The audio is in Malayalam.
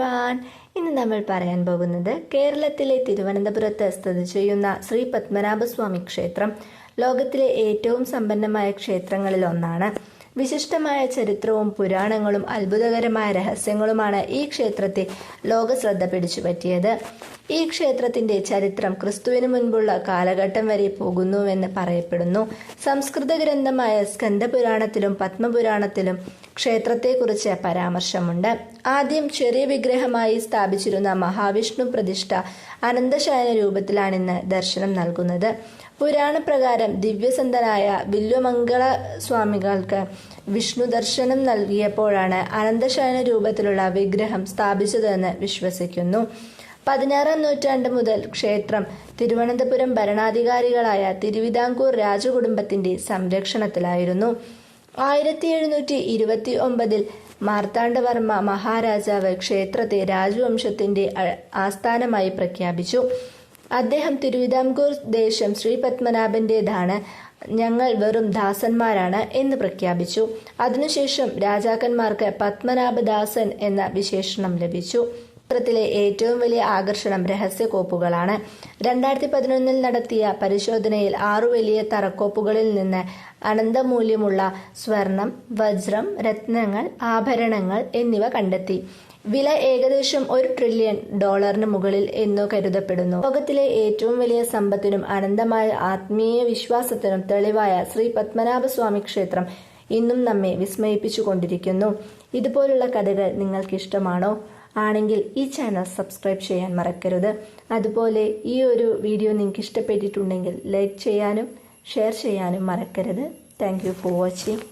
വൺ ഇന്ന് നമ്മൾ പറയാൻ പോകുന്നത് കേരളത്തിലെ തിരുവനന്തപുരത്ത് സ്ഥിതി ചെയ്യുന്ന ശ്രീ പത്മനാഭസ്വാമി ക്ഷേത്രം. ലോകത്തിലെ ഏറ്റവും സമ്പന്നമായ ക്ഷേത്രങ്ങളിൽ ഒന്നാണ്. വിശിഷ്ടമായ ചരിത്രവും പുരാണങ്ങളും അത്ഭുതകരമായ രഹസ്യങ്ങളുമാണ് ഈ ക്ഷേത്രത്തെ ലോക ശ്രദ്ധ പിടിച്ചുപറ്റിയത്. ഈ ക്ഷേത്രത്തിന്റെ ചരിത്രം ക്രിസ്തുവിന് മുൻപുള്ള കാലഘട്ടം വരെ പോകുന്നുവെന്ന് പറയപ്പെടുന്നു. സംസ്കൃത ഗ്രന്ഥമായ സ്കന്ദപുരാണത്തിലും പത്മപുരാണത്തിലും ക്ഷേത്രത്തെക്കുറിച്ച് പരാമർശമുണ്ട്. ആദ്യം ചെറിയ വിഗ്രഹമായി സ്ഥാപിച്ചിരുന്ന മഹാവിഷ്ണു പ്രതിഷ്ഠ അനന്തശയന രൂപത്തിലാണിന്ന് ദർശനം നൽകുന്നത്. പുരാണപ്രകാരം ദിവ്യസന്ധനായ വില്വമംഗള സ്വാമികൾക്ക് വിഷ്ണു ദർശനം നൽകിയപ്പോഴാണ് അനന്തശയന രൂപത്തിലുള്ള വിഗ്രഹം സ്ഥാപിച്ചതെന്ന് വിശ്വസിക്കുന്നു. പതിനാറാം നൂറ്റാണ്ട് മുതൽ ക്ഷേത്രം തിരുവനന്തപുരം ഭരണാധികാരികളായ തിരുവിതാംകൂർ രാജകുടുംബത്തിന്റെ സംരക്ഷണത്തിലായിരുന്നു. ആയിരത്തി എഴുന്നൂറ്റി ഇരുപത്തി ഒമ്പതിൽ മാർത്താണ്ഡവർമ്മ മഹാരാജാവ് ക്ഷേത്രത്തെ രാജവംശത്തിന്റെ ആസ്ഥാനമായി പ്രഖ്യാപിച്ചു. അദ്ദേഹം തിരുവിതാംകൂർ ദേശം ശ്രീ പത്മനാഭന്റേതാണ് ഞങ്ങൾ വെറും ദാസന്മാരാണ് എന്ന് പ്രഖ്യാപിച്ചു. അതിനുശേഷം രാജാക്കന്മാർക്ക് പത്മനാഭദാസൻ എന്ന വിശേഷണം ലഭിച്ചു. ക്ഷേത്രത്തിലെ ഏറ്റവും വലിയ ആകർഷണം രഹസ്യക്കോപ്പുകളാണ് രണ്ടായിരത്തി പതിനൊന്നിൽ നടത്തിയ പരിശോധനയിൽ ആറു വലിയ തറക്കോപ്പുകളിൽ നിന്ന് അനന്തമൂല്യമുള്ള സ്വർണം വജ്രം രത്നങ്ങൾ ആഭരണങ്ങൾ എന്നിവ കണ്ടെത്തി. വില ഏകദേശം ഒരു ട്രില്യൺ ഡോളറിന് മുകളിൽ എന്നു കരുതപ്പെടുന്നു. ലോകത്തിലെ ഏറ്റവും വലിയ സമ്പത്തിനും അനന്തമായ ആത്മീയ വിശ്വാസത്തിനും തെളിവായ ശ്രീ പത്മനാഭസ്വാമി ക്ഷേത്രം ഇന്നും നമ്മെ വിസ്മയിപ്പിച്ചു കൊണ്ടിരിക്കുന്നു ഇതുപോലുള്ള കഥകൾ നിങ്ങൾക്ക് ഇഷ്ടമാണോ ആണെങ്കിൽ ഈ ചാനൽ സബ്സ്ക്രൈബ് ചെയ്യാൻ മറക്കരുത്. അതുപോലെ ഈ ഒരു വീഡിയോ നിങ്ങൾക്ക് ഇഷ്ടപ്പെട്ടിട്ടുണ്ടെങ്കിൽ ലൈക്ക് ചെയ്യാനും ഷെയർ ചെയ്യാനും മറക്കരുത്. Thank for watching